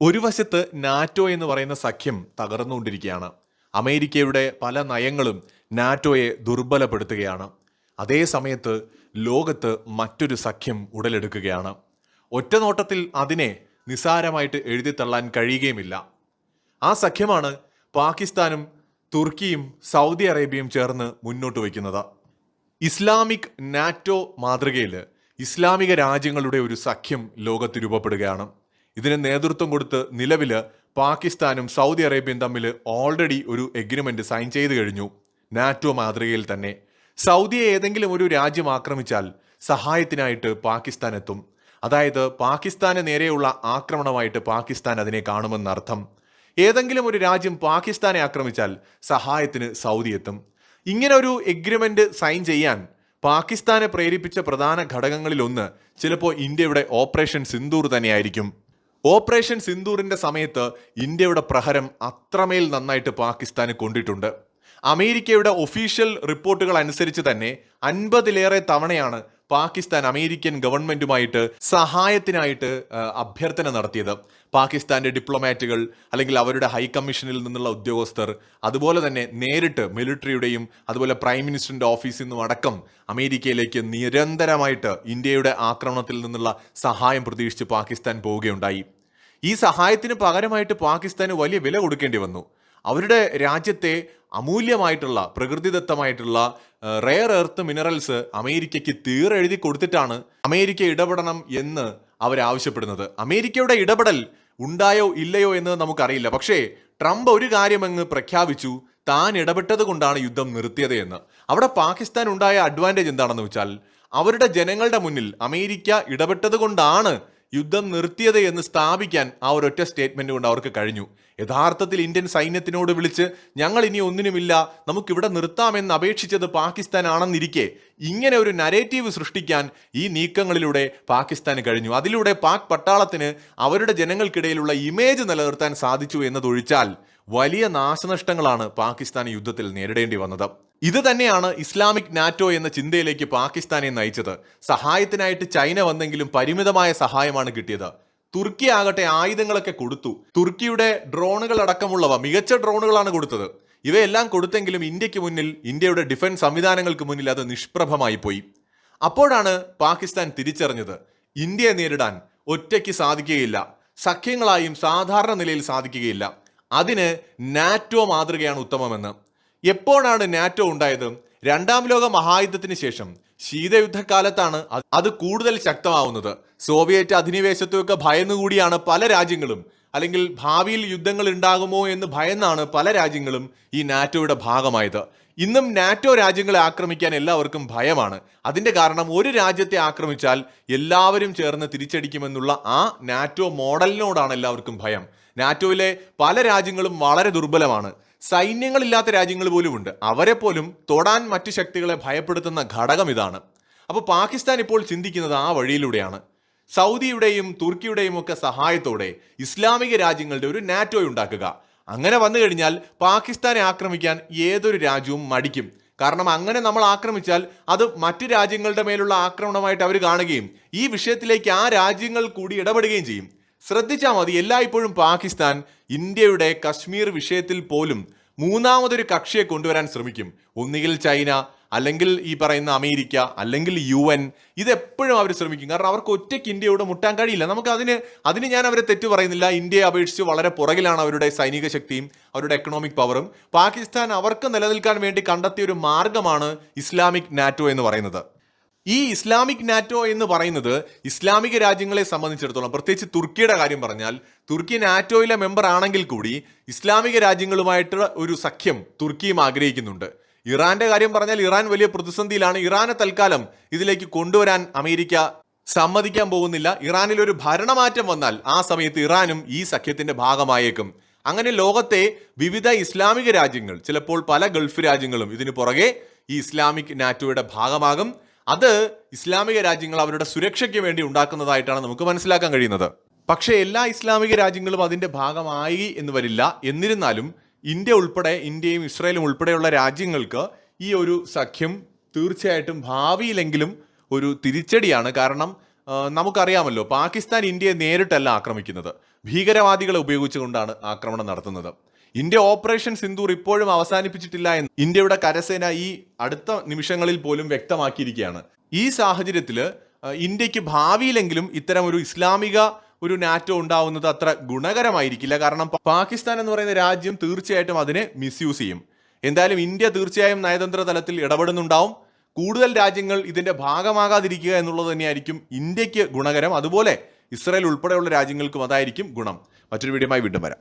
ഒരു വശത്ത് നാറ്റോ എന്ന് പറയുന്ന സഖ്യം തകർന്നുകൊണ്ടിരിക്കുകയാണ്. അമേരിക്കയുടെ പല നയങ്ങളും നാറ്റോയെ ദുർബലപ്പെടുത്തുകയാണ്. അതേ സമയത്ത് ലോകത്ത് മറ്റൊരു സഖ്യം ഉടലെടുക്കുകയാണ്. ഒറ്റ നോട്ടത്തിൽ അതിനെ നിസാരമായിട്ട് എഴുതിത്തള്ളാൻ കഴിയുകയുമില്ല. ആ സഖ്യമാണ് പാകിസ്ഥാനും തുർക്കിയും സൗദി അറേബ്യയും ചേർന്ന് മുന്നോട്ട് വയ്ക്കുന്നത്. ഇസ്ലാമിക് നാറ്റോ മാതൃകയിൽ ഇസ്ലാമിക രാജ്യങ്ങളുടെ ഒരു സഖ്യം ലോകത്ത് രൂപപ്പെടുകയാണ്. ഇതിന് നേതൃത്വം കൊടുത്ത് നിലവിൽ പാകിസ്ഥാനും സൗദി അറേബ്യയും തമ്മിൽ ഓൾറെഡി ഒരു എഗ്രിമെന്റ് സൈൻ ചെയ്തു കഴിഞ്ഞു. നാറ്റോ മാതൃകയിൽ തന്നെ. സൗദിയെ ഏതെങ്കിലും ഒരു രാജ്യം ആക്രമിച്ചാൽ സഹായത്തിനായിട്ട് പാകിസ്ഥാൻ എത്തും. അതായത് പാകിസ്ഥാന് നേരെയുള്ള ആക്രമണമായിട്ട് പാകിസ്ഥാൻ അതിനെ കാണുമെന്നർത്ഥം ഏതെങ്കിലും ഒരു രാജ്യം പാകിസ്ഥാനെ ആക്രമിച്ചാൽ സഹായത്തിന് സൗദി എത്തും. ഇങ്ങനെ ഒരു എഗ്രിമെന്റ് സൈൻ ചെയ്യാൻ പാകിസ്ഥാനെ പ്രേരിപ്പിച്ച പ്രധാന ഘടകങ്ങളിലൊന്ന് ചിലപ്പോൾ ഇന്ത്യയുടെ ഓപ്പറേഷൻ സിന്ദൂർ തന്നെയായിരിക്കും. ഓപ്പറേഷൻ സിന്ദൂറിന്റെ സമയത്ത് ഇന്ത്യയുടെ പ്രഹരം അത്രമേൽ നന്നായിട്ട് പാകിസ്ഥാന് കൊണ്ടിട്ടുണ്ട്. അമേരിക്കയുടെ ഒഫീഷ്യൽ റിപ്പോർട്ടുകൾ അനുസരിച്ച് തന്നെ അൻപതിലേറെ തവണയാണ് പാകിസ്ഥാൻ അമേരിക്കൻ ഗവൺമെന്റുമായിട്ട് സഹായത്തിനായിട്ട് അഭ്യർത്ഥന നടത്തിയത്. പാകിസ്ഥാന്റെ ഡിപ്ലോമാറ്റുകൾ അല്ലെങ്കിൽ അവരുടെ ഹൈക്കമ്മീഷനിൽ നിന്നുള്ള ഉദ്യോഗസ്ഥർ അതുപോലെ തന്നെ നേരിട്ട് മിലിറ്ററിയുടെയും അതുപോലെ പ്രൈം മിനിസ്റ്ററിന്റെ ഓഫീസിൽ നിന്നും അടക്കം അമേരിക്കയിലേക്ക് നിരന്തരമായിട്ട് ഇന്ത്യയുടെ ആക്രമണത്തിൽ നിന്നുള്ള സഹായം പ്രതീക്ഷിച്ച് പാകിസ്ഥാൻ പോവുകയുണ്ടായി. ഈ സഹായത്തിന് പകരമായിട്ട് പാകിസ്ഥാന് വലിയ വില കൊടുക്കേണ്ടി വന്നു. അവരുടെ രാജ്യത്തെ അമൂല്യമായിട്ടുള്ള പ്രകൃതിദത്തമായിട്ടുള്ള റെയർ എർത്ത് മിനറൽസ് അമേരിക്കയ്ക്ക് തീരെഴുതി കൊടുത്തിട്ടാണ് അമേരിക്ക ഇടപെടണം എന്ന് അവരാവശ്യപ്പെടുന്നത് അമേരിക്കയുടെ ഇടപെടൽ ഉണ്ടായോ ഇല്ലയോ എന്ന് നമുക്കറിയില്ല. പക്ഷേ ട്രംപ് ഒരു കാര്യം അങ്ങ് പ്രഖ്യാപിച്ചു. താൻ ഇടപെട്ടത് കൊണ്ടാണ് യുദ്ധം നിർത്തിയത് എന്ന്. അവിടെ പാകിസ്ഥാൻ ഉണ്ടായ അഡ്വാന്റേജ് എന്താണെന്ന് വെച്ചാൽ അവരുടെ ജനങ്ങളുടെ മുന്നിൽ അമേരിക്ക ഇടപെട്ടത് കൊണ്ടാണ് യുദ്ധം നിർത്തിയത് എന്ന് സ്ഥാപിക്കാൻ ആ ഒരൊറ്റ സ്റ്റേറ്റ്മെന്റ് കൊണ്ട് അവർക്ക് കഴിഞ്ഞു. യഥാർത്ഥത്തിൽ ഇന്ത്യൻ സൈന്യത്തിനോട് വിളിച്ച് ഞങ്ങൾ ഇനി ഒന്നിനുമില്ല നമുക്കിവിടെ നിർത്താമെന്ന് അപേക്ഷിച്ചത് പാകിസ്ഥാൻ ആണെന്നിരിക്കെ ഇങ്ങനെ ഒരു നരേറ്റീവ് സൃഷ്ടിക്കാൻ ഈ നീക്കങ്ങളിലൂടെ പാകിസ്ഥാന് കഴിഞ്ഞു. അതിലൂടെ പാക് പട്ടാളത്തിന് അവരുടെ ജനങ്ങൾക്കിടയിലുള്ള ഇമേജ് നിലനിർത്താൻ സാധിച്ചു എന്നതൊഴിച്ചാൽ വലിയ നാശനഷ്ടങ്ങളാണ് പാകിസ്ഥാൻ യുദ്ധത്തിൽ നേരിടേണ്ടി വന്നത്. ഇത് തന്നെയാണ് ഇസ്ലാമിക് നാറ്റോ എന്ന ചിന്തയിലേക്ക് പാകിസ്ഥാനെ നയിച്ചത്. സഹായത്തിനായിട്ട് ചൈന വന്നെങ്കിലും പരിമിതമായ സഹായമാണ് കിട്ടിയത്. തുർക്കി ആകട്ടെ ആയുധങ്ങളൊക്കെ കൊടുത്തു. തുർക്കിയുടെ ഡ്രോണുകൾ അടക്കമുള്ളവ മികച്ച ഡ്രോണുകളാണ് കൊടുത്തത്. ഇവയെല്ലാം കൊടുത്തെങ്കിലും ഇന്ത്യയ്ക്ക് മുന്നിൽ ഇന്ത്യയുടെ ഡിഫൻസ് സംവിധാനങ്ങൾക്ക് മുന്നിൽ അത് നിഷ്പ്രഭമായി പോയി. അപ്പോഴാണ് പാകിസ്ഥാൻ തിരിച്ചറിഞ്ഞത് ഇന്ത്യയെ നേരിടാൻ ഒറ്റയ്ക്ക് സാധിക്കുകയില്ല. സഖ്യങ്ങളായും സാധാരണ നിലയിൽ സാധിക്കുകയില്ല. അതിന് നാറ്റോ മാതൃകയാണ് ഉത്തമമെന്ന്. എപ്പോഴാണ് നാറ്റോ ഉണ്ടായത്? രണ്ടാം ലോക മഹായുദ്ധത്തിന് ശേഷം ശീതയുദ്ധകാലത്താണ് അത് അത് കൂടുതൽ ശക്തമാവുന്നത്. സോവിയറ്റ് അധിനിവേശത്തൊക്കെ ഭയന്നുകൂടിയാണ് പല രാജ്യങ്ങളും. അല്ലെങ്കിൽ ഭാവിയിൽ യുദ്ധങ്ങൾ ഉണ്ടാകുമോ എന്ന് ഭയന്നാണ് പല രാജ്യങ്ങളും ഈ നാറ്റോയുടെ ഭാഗമായത്. ഇന്നും നാറ്റോ രാജ്യങ്ങളെ ആക്രമിക്കാൻ എല്ലാവർക്കും ഭയമാണ്. അതിന്റെ കാരണം ഒരു രാജ്യത്തെ ആക്രമിച്ചാൽ എല്ലാവരും ചേർന്ന് തിരിച്ചടിക്കുമെന്നുള്ള ആ നാറ്റോ മോഡലിനോടാണ് എല്ലാവർക്കും ഭയം. നാറ്റോയിലെ പല രാജ്യങ്ങളും വളരെ ദുർബലമാണ്. സൈന്യങ്ങളില്ലാത്ത രാജ്യങ്ങൾ പോലുമുണ്ട്. അവരെ പോലും തൊടാൻ മറ്റു ശക്തികളെ ഭയപ്പെടുത്തുന്ന ഘടകം ഇതാണ്. അപ്പോൾ പാകിസ്ഥാൻ ഇപ്പോൾ ചിന്തിക്കുന്നത് ആ വഴിയിലൂടെയാണ്. സൗദിയുടെയും തുർക്കിയുടെയും ഒക്കെ സഹായത്തോടെ ഇസ്ലാമിക രാജ്യങ്ങളുടെ ഒരു നാറ്റോ ഉണ്ടാക്കുക. അങ്ങനെ വന്നു കഴിഞ്ഞാൽ പാകിസ്ഥാനെ ആക്രമിക്കാൻ ഏതൊരു രാജ്യവും മടിക്കും. കാരണം അങ്ങനെ നമ്മൾ ആക്രമിച്ചാൽ അത് മറ്റ് രാജ്യങ്ങളുടെ മേലുള്ള ആക്രമണമായിട്ട് അവർ കാണുകയും ഈ വിഷയത്തിലേക്ക് ആ രാജ്യങ്ങൾ കൂടി ഇടപെടുകയും ചെയ്യും. ശ്രദ്ധിച്ചാൽ മതി എല്ലായ്പ്പോഴും പാകിസ്ഥാൻ ഇന്ത്യയുടെ കശ്മീർ വിഷയത്തിൽ പോലും മൂന്നാമതൊരു കക്ഷിയെ കൊണ്ടുവരാൻ ശ്രമിക്കും. ഒന്നുകിൽ ചൈന അല്ലെങ്കിൽ ഈ പറയുന്ന അമേരിക്ക അല്ലെങ്കിൽ യു എൻ. ഇതെപ്പോഴും അവർ ശ്രമിക്കും. കാരണം അവർക്ക് ഒറ്റയ്ക്ക് ഇന്ത്യയോട് മുട്ടാൻ കഴിയില്ല. നമുക്ക് അതിന് അതിന് ഞാൻ അവരെ തെറ്റു പറയുന്നില്ല. ഇന്ത്യയെ അപേക്ഷിച്ച് വളരെ പുറകിലാണ് അവരുടെ സൈനിക ശക്തിയും അവരുടെ എക്കണോമിക് പവറും പാകിസ്ഥാൻ അവർക്ക് നിലനിൽക്കാൻ വേണ്ടി കണ്ടെത്തിയ ഒരു മാർഗമാണ് ഇസ്ലാമിക് നാറ്റോ എന്ന് പറയുന്നത്. ഈ ഇസ്ലാമിക് നാറ്റോ എന്ന് പറയുന്നത് ഇസ്ലാമിക രാജ്യങ്ങളെ സംബന്ധിച്ചിടത്തോളം പ്രത്യേകിച്ച് തുർക്കിയുടെ കാര്യം പറഞ്ഞാൽ തുർക്കി നാറ്റോയിലെ മെമ്പർ ആണെങ്കിൽ കൂടി ഇസ്ലാമിക രാജ്യങ്ങളുമായിട്ട് ഒരു സഖ്യം തുർക്കിയും ആഗ്രഹിക്കുന്നുണ്ട്. ഇറാന്റെ കാര്യം പറഞ്ഞാൽ ഇറാൻ വലിയ പ്രതിസന്ധിയിലാണ്. ഇറാനെ തൽക്കാലം ഇതിലേക്ക് കൊണ്ടുവരാൻ അമേരിക്ക സമ്മതിക്കാൻ പോകുന്നില്ല. ഇറാനിൽ ഒരു ഭരണമാറ്റം വന്നാൽ ആ സമയത്ത് ഇറാനും ഈ സഖ്യത്തിന്റെ ഭാഗമായേക്കും. അങ്ങനെ ലോകത്തെ വിവിധ ഇസ്ലാമിക രാജ്യങ്ങൾ ചിലപ്പോൾ പല ഗൾഫ് രാജ്യങ്ങളും ഇതിനു പുറകെ ഈ ഇസ്ലാമിക് നാറ്റോയുടെ ഭാഗമാകും. അത് ഇസ്ലാമിക രാജ്യങ്ങൾ അവരുടെ സുരക്ഷയ്ക്ക് വേണ്ടി ഉണ്ടാക്കുന്നതായിട്ടാണ് നമുക്ക് മനസ്സിലാക്കാൻ കഴിയുന്നത്. പക്ഷേ എല്ലാ ഇസ്ലാമിക രാജ്യങ്ങളും അതിന്റെ ഭാഗമായി എന്ന് വരില്ല. എന്നിരുന്നാലും ഇന്ത്യ ഉൾപ്പെടെ ഇന്ത്യയും ഇസ്രയേലും ഉൾപ്പെടെയുള്ള രാജ്യങ്ങൾക്ക് ഈ ഒരു സഖ്യം തീർച്ചയായിട്ടും ഭാവിയിലെങ്കിലും ഒരു തിരിച്ചടിയാണ്. കാരണം നമുക്കറിയാമല്ലോ പാകിസ്ഥാൻ ഇന്ത്യയെ നേരിട്ടല്ല ആക്രമിക്കുന്നത്. ഭീകരവാദികളെ ഉപയോഗിച്ചുകൊണ്ടാണ് ആക്രമണം നടത്തുന്നത്. ഇന്ത്യ ഓപ്പറേഷൻ സിന്ദൂർ ഇപ്പോഴും അവസാനിപ്പിച്ചിട്ടില്ല എന്ന് ഇന്ത്യയുടെ കരസേന ഈ അടുത്ത നിമിഷങ്ങളിൽ പോലും വ്യക്തമാക്കിയിരിക്കുകയാണ്. ഈ സാഹചര്യത്തിൽ ഇന്ത്യയ്ക്ക് ഭാവിയിലെങ്കിലും ഇത്തരം ഒരു ഇസ്ലാമിക ഒരു നാറ്റോ ഉണ്ടാവുന്നത് അത്ര ഗുണകരമായിരിക്കില്ല. കാരണം പാകിസ്ഥാൻ എന്ന് പറയുന്ന രാജ്യം തീർച്ചയായിട്ടും അതിനെ മിസ്യൂസ് ചെയ്യും. എന്തായാലും ഇന്ത്യ തീർച്ചയായും നയതന്ത്ര തലത്തിൽ ഇടപെടുന്നുണ്ടാവും. കൂടുതൽ രാജ്യങ്ങൾ ഇതിന്റെ ഭാഗമാകാതിരിക്കുക എന്നുള്ളത് തന്നെയായിരിക്കും ഇന്ത്യയ്ക്ക് ഗുണകരം. അതുപോലെ ഇസ്രായേൽ ഉൾപ്പെടെയുള്ള രാജ്യങ്ങൾക്കും അതായിരിക്കും ഗുണം. മറ്റൊരു വീഡിയോമായി വീണ്ടും വരാം.